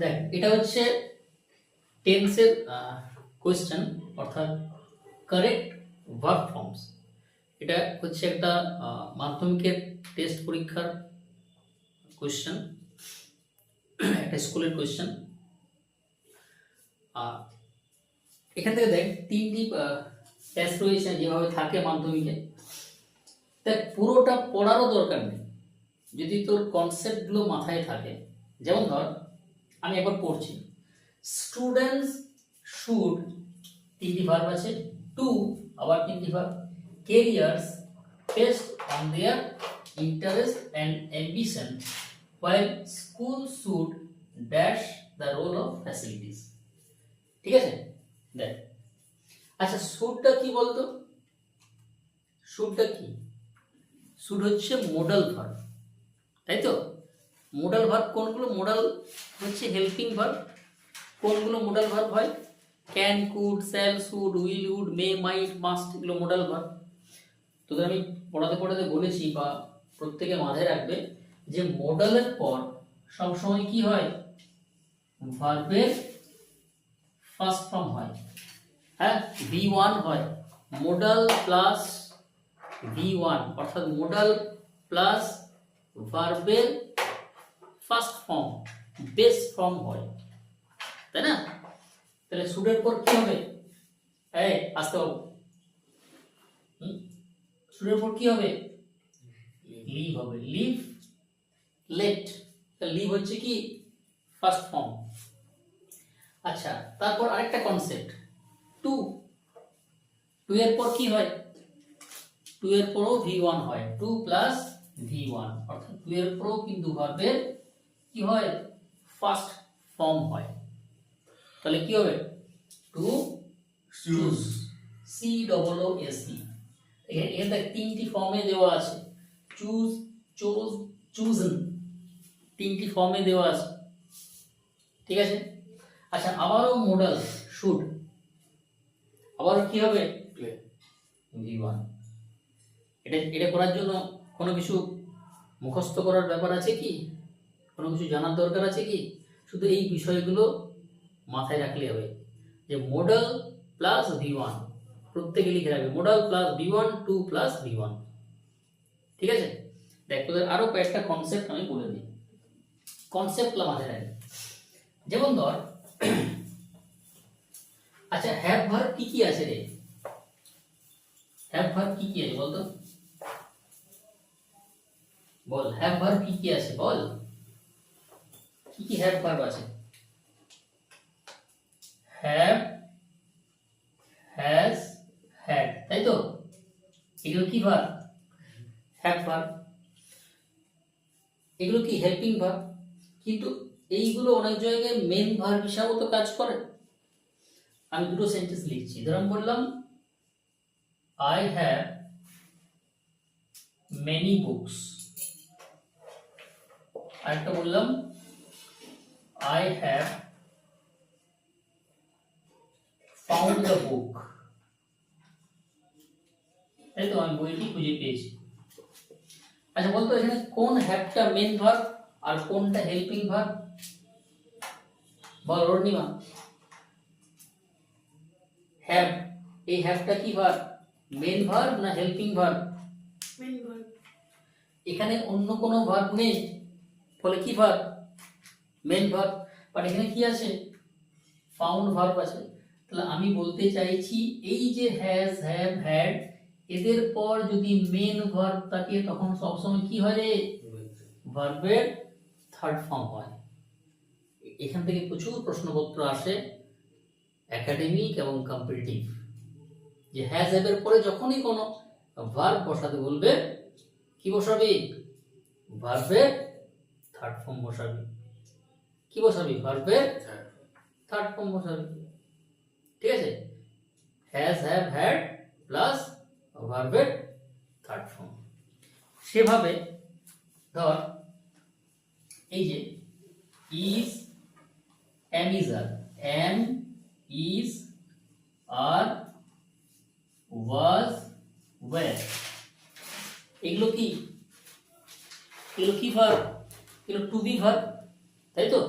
দেখ, এটা হচ্ছে টেন্সের কোয়েশ্চেন অর্থাৎ কারেক্ট ভার্ব ফর্মস এটা হচ্ছে একটা মাধ্যমিকের টেস্ট পরীক্ষার কোয়েশ্চেন একটা স্কুলের কোয়েশ্চেন আর এখান থেকে দেখ, তিনটি টেস্ট রয়েছে যেভাবে থাকে মাধ্যমিকে। দেখ, পুরোটা পড়ারও দরকার নেই। যদি তোর কনসেপ্টগুলো মাথায় থাকে, যেমন ধর আমি একবার পড়ছি। স্টুডেন্টস শুড তিনটি ভার্ব আছে। টু আবার তিনটি verb careers based on their interest and ambition while school should dash the role of facilities ঠিক আছে? দেখ। আচ্ছা শুডটা কি বলতো? শুডটা কি? শুড হচ্ছে মোডাল ভার্ব তাই তো? মোডাল ভার্ব কোনগুলো? মোডাল হচ্ছে হেল্পিং ভার্ব কোনগুলো মোডাল ভার্ব হয়? Can could shall should will would may might must এগুলো মোডাল ভার্ব তোদের আমি পড়াতে পড়াতে বলেছি বা প্রত্যেকে মাথায় রাখবে যে মোডালের পর সবসময় কি হয়? ভার্বের ফার্স্ট ফর্ম হয়। হ্যাঁ? ভি ওয়ান হয়। মোডাল প্লাস ভি ওয়ান অর্থাৎ মোডাল প্লাস ভার্বের ফার্স্ট ফর্ম বেস ফর্ম হয়। তাই না? তাহলে শুডের পর কি হবে? এই, আসতে বাবু শুডের পর কি হবে? লিভ হবে। লিভ লেট লিভ হচ্ছে কি? ফার্স্ট ফর্ম আচ্ছা তারপর আরেকটা কনসেপ্ট টু টু এর পর কি হয়? টু এর পরও ভি ওয়ান হয়। টু প্লাস ভি ওয়ান অর্থাৎ টু এর পরও কিন্তু ভার্বের কি হয়? ফার্স্ট ফর্ম হয়। তাহলে কি হবে? To choose C double O S C এখানে এখানে দেখ তিনটি ফর্মে দেওয়া আছে। চুজ চোজ চুজন তিনটি ফর্মে দেওয়া আছে। ঠিক আছে? আচ্ছা আবারও মোডাল শুড আবারও কি হবে? প্লে ভি ওয়ান এটা এটা করার জন্য কোনো কিছু মুখস্থ করার ব্যাপার আছে কি? কোনো কিছু জানার দরকার আছে কি? শুধু এই বিষয়গুলো মাথায় রাখলে হবে। যে মডেল প্লাস ভি ওয়ান প্রত্যেকে লিখে রাখবে modal plus V one to plus V one ঠিক আছে? দেখ, তোদের আরও কয়েকটা কনসেপ্ট আমি বলে দিই। কনসেপ্টগুলো মাথায় রাখবে যেমন ধর আচ্ছা হ্যাভ ভার্ব কি কি আছে রে? হ্যাভ ভার্ব কি কি আছে বলতো? বল হ্যাভ ভার্ব কি কি আছে বল? কি কি হ্যাভ ভার্ব আছে? হ্যাভ হ্যাজ হ্যাড তাই তো? এগুলো কি ভার্ব হ্যাভ ভার্ব এগুলো কি হেল্পিং ভার্ব কিন্তু এইগুলো অনেক জায়গায় মেন ভার্ব হিসাবেও তো কাজ করে। আমি দুটো সেন্টেন্স লিখছি। ধরুন বললাম আই হ্যাভ মেনি বুকস আরেকটা বললাম I have found the book তাই তো আমি বইটি খুঁজে পেয়েছি। আচ্ছা বলতো এখানে কোন হ্যাভটা মেন ভার্ব আর কোনটা হেল্পিং ভার্ব বল অর্ণিমা হ্যাভ এই হ্যাভটা কি ভার্ব মেন ভার্ব না হেল্পিং ভার্ব মেন ভার্ব এখানে অন্য কোনো ভার্ব নেই ফলে কি ভার্ব মেন ভার্ব বাট এখানে কি আছে? ফাউন্ড ভার্ব আছে। তাহলে আমি বলতে চাইছি, এই যে হ্যাজ হ্যাভ হ্যাড এদের পর যদি মেন ভার্ব থাকে, তখন সবসময় কি হয় রে? ভার্বের থার্ড ফর্ম হয়। এখান থেকে প্রচুর প্রশ্নপত্র আসে একাডেমিক এবং কম্পিটিটিভ যে হ্যাজ হ্যাভের পরে যখনই কোনো ভার্ব বসাতে বলবে, কি বসাবি? ভার্বের থার্ড ফর্ম বসাবি। কি বসাবি ভার্বের থার্ড ফর্ম বসাবি ঠিক আছে হ্যাজ হ্যাভ হ্যাড প্লাস ভার্বের থার্ড ফর্ম সেভাবে ধর এই যে is am is are am is are was were এগুলো কি এগুলো কি ভার এগুলো টু বি ভার তাই তো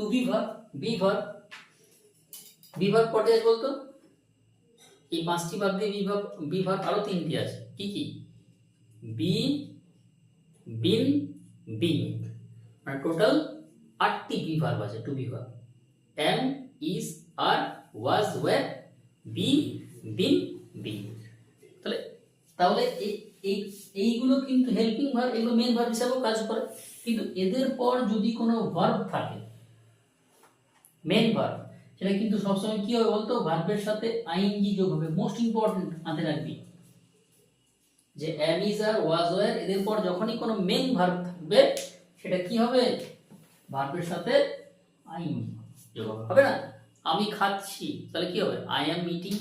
to be verb be verb be verb কটি আছে বলতো? এই পাঁচটি ভার্ব দিয়ে বি ভার্ব বি ভার্ব আরও তিনটি আছে। কি কি? বি বিন বিং মানে টোটাল আটটি বি ভার্ব আছে to be verb am is are was were be been being তাহলে তাহলে এই এইগুলো কিন্তু হেল্পিং ভার্ব এগুলো মেন ভার্ব হিসাবেও কাজ করে। কিন্তু এদের পর যদি কোনো ভার্ব থাকে মেন ভার্ব সেটা কিন্তু সবসময় কি হবে বলতো? ভার্বের সাথে আইএনজি যোগ হবে। মোস্ট ইম্পর্টেন্ট মাথায় রাখবি। যে am is are was were এদের পর যখনই কোনো মেন ভার্ব থাকবে, সেটা কি হবে? ভার্বের সাথে আইএনজি যোগ হবে। হবে না? আমি খাচ্ছি, তাহলে কি হবে? আই অ্যাম মিটিং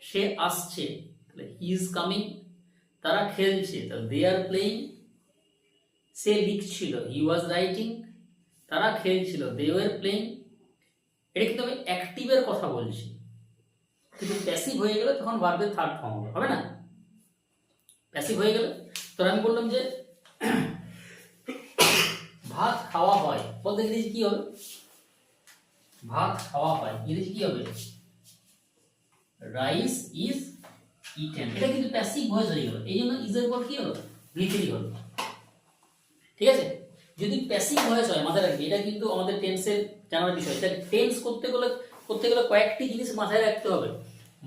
সে আসছে, তাহলে হি ইজ কামিং তারা খেলছে, তাহলে দে are playing say লিখছিল he was writing তারা খেলছিল দে ওয়ার প্লেইং এটা কিন্তু আমি অ্যাক্টিভের কথা বলছি। কিন্তু প্যাসিভ হয়ে গেলে তখন ভার্বের থার্ড ফর্ম হবে হবে না? প্যাসিভ হয়ে গেলে তো আমি বললাম যে, ভাত খাওয়া হয়, বলতে ইংরেজি কি হবে? ভাত খাওয়া হয়, ইংরেজি কি হবে? রাইস ইজ ইটেন এটা কিন্তু প্যাসিভ ভয়েস হয়ে গেল এই জন্য ইজের পর কি হলো? ভিতরি হলো। ঠিক আছে? যদি প্যাসিভ ভয়েস হয়, মাথায় রাখবি। এটা কিন্তু আমাদের টেন্সের জানার বিষয়। এটা টেন্স করতে গেলে করতে গেলে কয়েকটি জিনিস মাথায় রাখতে হবে।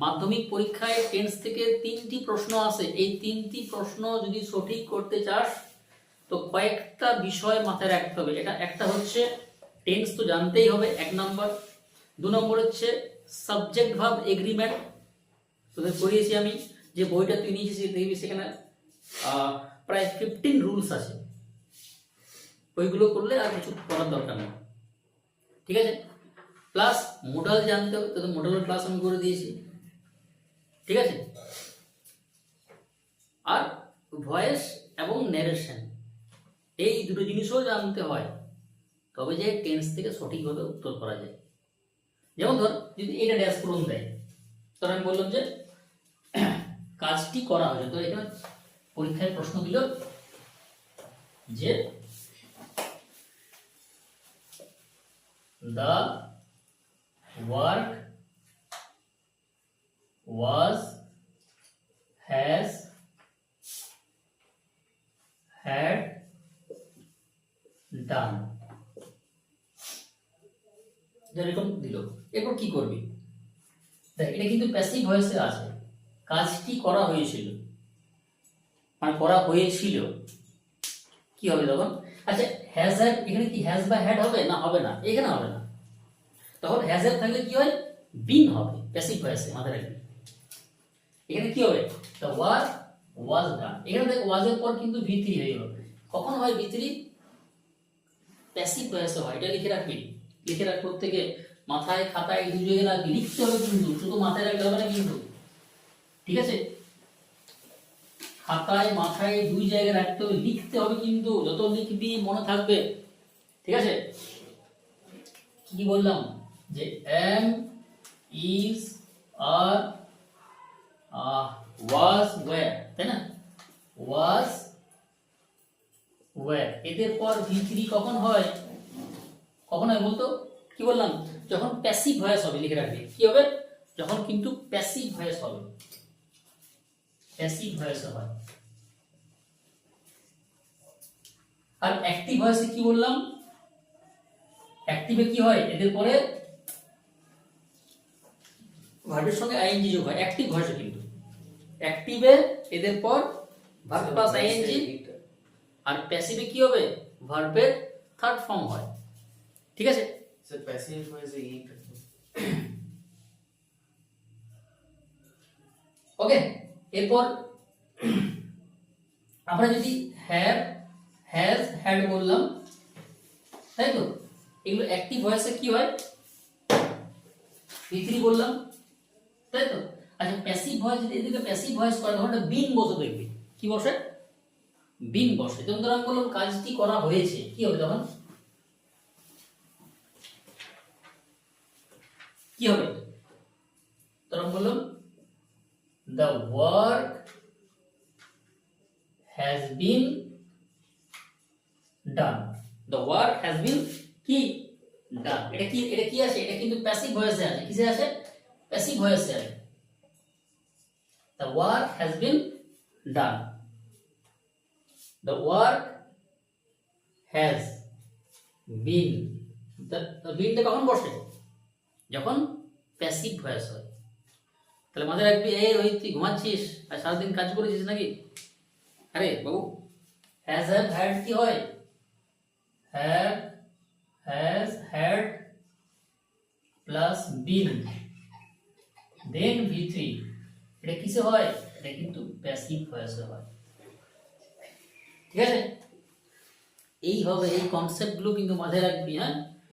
মাধ্যমিক পরীক্ষায় টেন্স থেকে তিনটি প্রশ্ন আসে। এই তিনটি প্রশ্ন যদি সঠিক করতে চাস, তো কয়েকটা বিষয় মাথায় রাখতে হবে। এটা একটা হচ্ছে টেন্স তো জানতেই হবে, এক নম্বর। দু নম্বর হচ্ছে সাবজেক্ট ভাব এগ্রিমেন্ট তোদের পড়িয়েছি আমি, যে বইটা তুই নিয়েছিস দেখবি সেখানে প্রায় ফিফটিন রুলস আছে। ওইগুলো করলে আর কিছু করার দরকার নেই। ঠিক আছে? প্লাস মোডাল জানতে হবে তোদের মোডালের ক্লাস আমি করে দিয়েছি। ঠিক আছে? আর ভয়েস এবং ন্যারেশন এই দুটো জিনিসও জানতে হয়। তবে যে টেন্স থেকে সঠিকভাবে উত্তর করা যায়। যেমন ধর, যদি এটা ড্যাশ পূরণ দেয় তখন আমি বললাম যে কাজটি করা হয়েছে, তো এখানে পরীক্ষায় প্রশ্ন দিল যে the work was, has, had, done. যেরকম দিল। এরপর কি করবি? দেখ, এটা কিন্তু প্যাসিভ ভয়েসে আছে। কাজটি করা হয়েছিল। মানে করা হয়েছিল। কি হবে তখন? আচ্ছা হ্যাজ হ্যাড এখানে কি হ্যাজ বা হ্যাড হবে? না হবে না। এখানে হবে না। তখন হ্যাজেল থাকলে কি হয়? বিন হবে প্যাসিভ ভয়েসে মাথায় রাখবে এখানে কি হবে? দ্য ওয়াজ ওয়াজ ডান এখানে দেখ ওয়াজের পর কিন্তু ভিত্রি হয়ে গেল। কখন হয় ভিত্রি প্যাসিভ ভয়েসে হয় এটা লিখে রাখবি লিখে রাখ প্রত্যেকে মাথায়, খাতায় দু জায়গায় রাখবি লিখতে হবে কিন্তু, শুধু মাথায় রাখলে হবে না কিন্তু। ঠিক আছে? খাতায়, মাথায় দুই জায়গায় রাখতে হবে, লিখতে হবে কিন্তু, যত লিখবি মনে থাকবে। ঠিক আছে? কি বললাম? যে am is are was were তাই না? ওয়াজ ওয়্যার এদের পর ভিত্রি কখন হয়? কখন হয় বলতো? কি বললাম? যখন প্যাসিভ ভয়েস হবে, লিখে রাখবি। কি হবে? যখন কিন্তু প্যাসিভ ভয়েস হবে। প্যাসিভ ভয়েসে হয়। আর অ্যাক্টিভ ভয়েসে কি বললাম? অ্যাক্টিভে কি হয়? এদের পরে ভার্বের সঙ্গে আইএনজি যোগ হয় অ্যাক্টিভ ভয়েসে কিন্তু। অ্যাক্টিভে এদের পর ভার্ব প্লাস আইএনজি আর প্যাসিভে কি হবে? ভার্বের থার্ড ফর্ম হয়। ঠিক আছে? Voice is eat. ওকে এরপর আমরা যদি হ্যাভ হ্যাজ হ্যাড বললাম তাই তো? এগুলো অ্যাক্টিভ ভয়েসে কি হয়? বললাম। তাই তো? আচ্ছা প্যাসিভ ভয়েস যদি এদিকে প্যাসিভ ভয়েস করে তখন বিন বসে দেখবি কি বসে? বিন বসে। যেমন ধর আমি বললাম, কাজটি করা হয়েছে। কি হবে তখন? কি হবে? তখন বললাম, the work has been done. The work has been কি? ডান এটা কি এটা কি আছে এটা কিন্তু প্যাসিভ ভয়েসে আছে কিসে আছে ভয়েসে আছে the work has been done. The work has been the, the been টা কখন বসে যখন প্যাসিভ ভয়েস হয়। তাহলে মাথায় রাখবি এই রোহিত তুই ঘুমাচ্ছিস? আর সারাদিন কাজ করেছিস নাকি? আরে বাবু। হ্যাজ হ্যাভ হ্যাড কি হয়? Have has had plus been then V three এটা কিসে হয়? এটা কিন্তু প্যাসিভ ভয়েসে হয়। ঠিক আছে? এই হবে, এই কনসেপ্টগুলো কিন্তু মাথায় রাখবি হ্যাঁ?